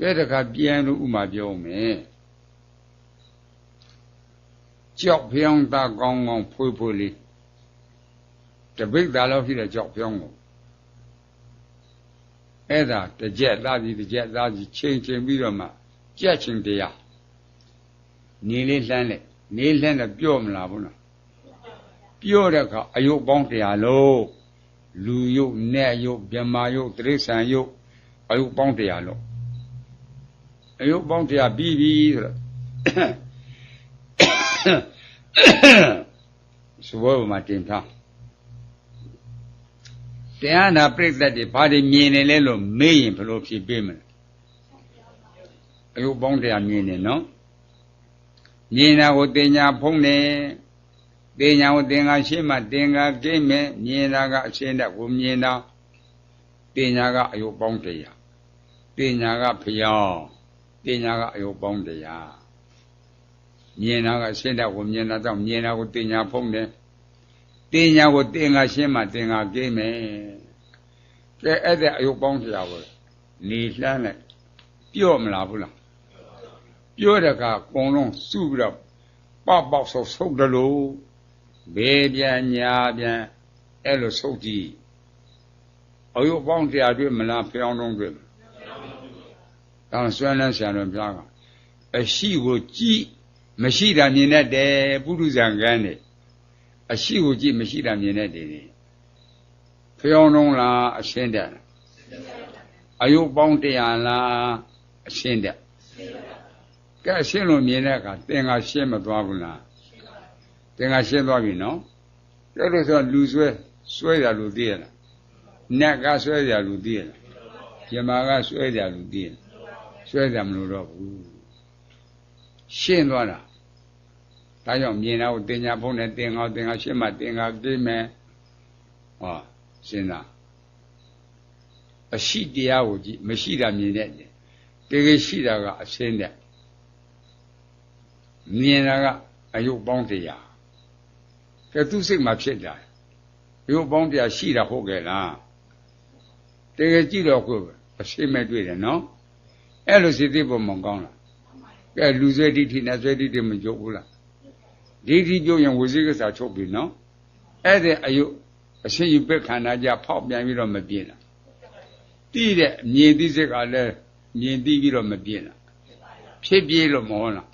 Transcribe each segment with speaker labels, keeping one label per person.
Speaker 1: ကဲတခါပြန်လို့ဥမာပြောမယ်ကြောက်ဖျောင်းသားကောင်းကောင်းဖွေးဖွေးလေးတပိတ်သားလောက်ရှိတဲ့ကြောက်ဖျောင်းကိုအဲ့ဒါတကြက်သားကြီးတကြက်သားကြီးချိန်ချိန်ပြီးတော့မှကြက်ချင်းတရားနေလေးလှမ်းလိုက်နေလှမ်းတော့ပြော့မလားဘူးနော်ပြော့တဲ့အခါအယုတ်ပေါင်းတရားလုံးလူယုတ်နတ်ယုတ်မြမာယုတ်တိရစ္ဆာန်ယုတ်အယုတ်ပေါင်းတရားလုံး အယုတ်ပေါင်းတရားပြီးပြီဆိုတော့စဘောမှာတင်ထားတရားနာပြိဿတ်တွေဘာတွေမြင်နေလဲလို့မေးရင်ဘယ်လိုဖြေပေးမလဲအယုတ်ပေါင်းတရားမြင်နေနော်မြင်တာကိုတင်ညာဖုံးတယ်တင်ညာကိုတင်္ဂါရှင်းမှတင်္ဂါကိမ့်မယ်မြင်တာကအရှင်းတဲ့ကိုမြင်တာတင်ညာကအယုတ်ပေါင်းတရားတင်ညာကဖျောင်း တင်ညာကအယုတ်ပေါင်းတရားမြင်တာကရှင်းတဲ့ကိုမြင်တာတော့မြင်တာကိုတင်ညာဖုံးတယ်တင်ညာကိုတင်္ဂါရှင်းမှတင်္ဂါကိမ့်မယ်ကဲအဲ့တဲ့အယုတ်ပေါင်းတရားကိုနေလှမ်းလိုက်ပြော့မလားဘူးလားပြောတဲ့အခါအကုန်လုံးစုပြီးတော့ပေါက်ပေါက်ဆုပ်ဆုပ်တယ်လို့ဘေးပြန်ညာပြန်အဲ့လိုဆုပ်ကြည့်အယုတ်ပေါင်းတရားတွေ့မလားဖျောင်းတုံးတွေ့ ဒါဆွမ်းလန်းဆရာတော်ဘုရားကအရှိကိုကြည့်မရှိတာမြင်တတ်တယ်ပုရုဇံကန်းတယ်အရှိကိုကြည့်မရှိတာမြင်တတ်တယ်ဖျောင်းတုံးလားအရှင်းတက်အယုတ်ပေါင်းတရားလားအရှင်းတက်ကဲရှင်းလို့မြင်တဲ့အခါသင်္ဃာရှင်းမသွားဘူးလားသင်္ဃာရှင်းသွားပြီနော်ကျတော့ဆိုလူဆွဲဆွဲရလူသိရလားနတ်ကဆွဲရလူသိရလားပြမာကဆွဲရလူသိရလား ဆွဲရမလို့တော့ဘူးရှင်းသွားတာဒါကြောင့်မြင်တာကိုတင်ညာဖုံးနဲ့တင်ငေါတင်ငါရှင်းမှတင်ငါပြေးမယ်ဟောရှင်းတာအရှိတရားကိုကြည့်မရှိတာမြင်တဲ့တကယ်ရှိတာကအရှင်းတဲ့မြင်တာကအယုတ်ပေါင်းတရားကဲသူစိတ်မှာဖြစ်တာအယုတ်ပေါင်းတရားရှိတာဟုတ်ကဲ့လားတကယ်ကြည့်တော့ကိုအရှိမဲ့တွေ့တယ်နော် အဲ့လိုစိတ်သိဖို့မကောင်းလားကဲလူဆွဲတိထိနဲ့ဆွဲတိတိမကြုတ်ဘူးလားဒီတိကြုတ်ရင်ဝစီကစားချုပ်ပြီနော်အဲ့တဲ့အယုတ်အရှိယူပက်ခန္ဓာကြဖောက်ပြန်ပြီးတော့မပြင်းလားတိတဲ့မြင်သိစိတ်ကလည်းမြင်သိပြီးတော့မပြင်းလားဖြစ်ပြေးလို့မဟုတ်လား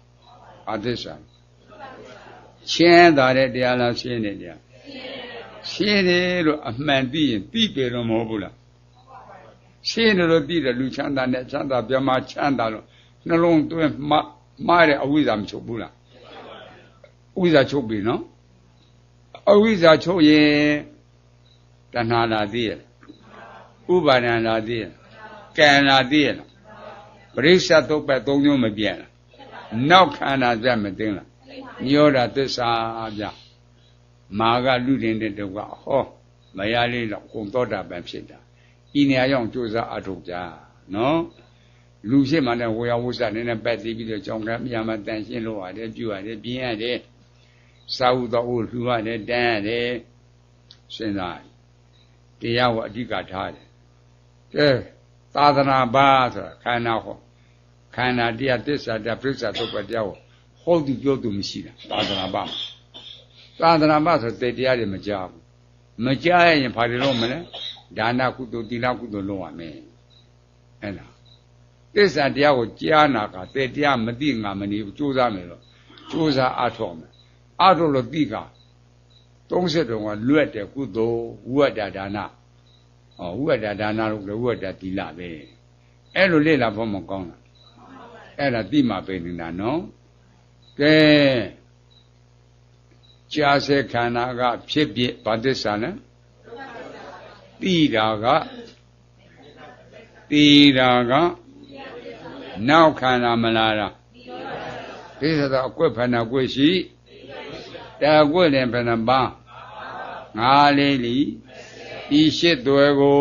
Speaker 1: အသစ္စာရှင်းတာတဲ့တရားလားရှင်းတယ်တရားရှင်းတယ်လို့အမှန်သိရင်သိပေတော့မဟုတ်ဘူးလား ရှင်းတယ်လို့သိတယ်လူချမ်းသာနဲ့ချမ်းသာပြမချမ်းသာလို့နှလုံးသွင်းမမှားတဲ့အဝိဇ္ဇာမချုပ်ဘူးလားအဝိဇ္ဇာချုပ်ပြီနော်အဝိဇ္ဇာချုပ်ရင်တဏှာလာသိရဥပါဒံလာသိရကံလာသိရပရိစ္ဆသုတ်ပတ်သုံးမျိုးမပြတ်လားနောက်ခန္ဓာစက်မသိလားညောတာသစ္စာပြမာကလူတင်တဲ့တော့ကဟောမရလေးတော့ကုံသောတာပန်ဖြစ်တာ ဤနေရာရောက်ကြိုးစားအထုတ်ကြနော်လူဖြစ်မှလည်းဝေယဝုစနည်းနည်းပတ်သိပြီးတော့ကြောင်းကမြာမတန်ရှင်းလို့ရတယ်ပြုရတယ်ပြင်းရတယ်စာဟုတော်ဟုလှူရတယ်တန်းရတယ်စဉ်းစားတရားကိုအဓိကထားတယ်ကဲသာသနာပါဆိုတာခန္ဓာဟောခန္ဓာတရားသစ္စာတရားပြစ္ဆာသုတ်ပတရားကိုဟောသူပြောသူမရှိတာသာသနာ့ဘာသာသနာ့ဘာဆိုတဲ့တရားတွေမကြားဘူးမကြားရင်ဘာတွေလုပ်မလဲ ဒါနကုသိုလ်သီလကုသိုလ်လုပ်ရမယ်အဲ့ဒါသစ္စာတရားကိုကြားနာကတဲ့တရားမသိငါမနေဘူးကြိုးစားမယ်လို့ကြိုးစားအထောက်မယ်အထောက်လို့သိက30တုံးကလွတ်တယ်ကုသိုလ်ဝိဝတ္တဒါနဟောဝိဝတ္တဒါနလို့ဝိဝတ္တသီလပဲအဲ့လိုလေ့လာဖို့မကောင်းလားအဲ့ဒါတိမှပဲနေတာနော်ကဲကြာစေခန္ဓာကဖြစ်ဖြစ်ဗာသစ္စာလဲ တိတာကတိတာကနောက်ခန္ဓာမလာတာဒီဆိုတော့အကွက်ဖဏကွက်ရှိတာကွက်တယ်ဖဏပါငါလေးလီဒီရှစ်သွဲကို